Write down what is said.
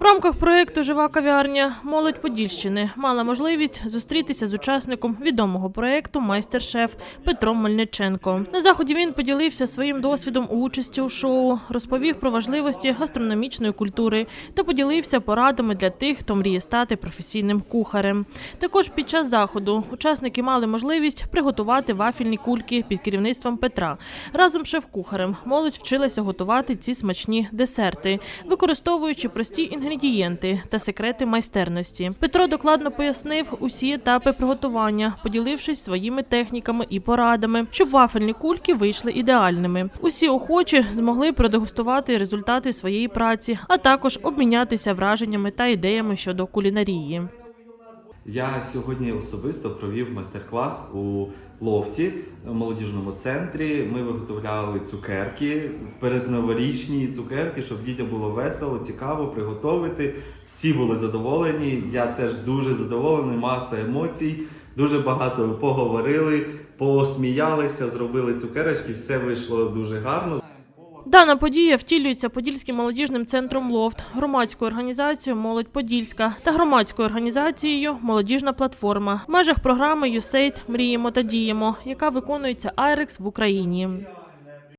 В рамках проєкту Жива кав'ярня молодь Подільщини мала можливість зустрітися з учасником відомого проєкту Майстер-шеф Петром Мельниченко. На заході він поділився своїм досвідом у участі у шоу, розповів про важливості гастрономічної культури та поділився порадами для тих, хто мріє стати професійним кухарем. Також під час заходу учасники мали можливість приготувати вафельні кульки під керівництвом Петра. Разом з шеф-кухарем молодь вчилася готувати ці смачні десерти, використовуючи прості інгредієнти та секрети майстерності. Петро докладно пояснив усі етапи приготування, поділившись своїми техніками і порадами, щоб вафельні кульки вийшли ідеальними. Усі охочі змогли продегустувати результати своєї праці, а також обмінятися враженнями та ідеями щодо кулінарії. Я сьогодні особисто провів майстер-клас у лофті молодіжному центрі. Ми виготовляли цукерки, передноворічні цукерки, щоб дітям було весело, цікаво приготувати. Всі були задоволені. Я теж дуже задоволений, маса емоцій. Дуже багато поговорили, посміялися, зробили цукерочки. Все вийшло дуже гарно. Дана подія втілюється Подільським молодіжним центром Лофт, громадською організацією Молодь Подільська та громадською організацією Молодіжна платформа в межах програми «Юсейт Мріємо та діємо, яка виконується Айрекс в Україні.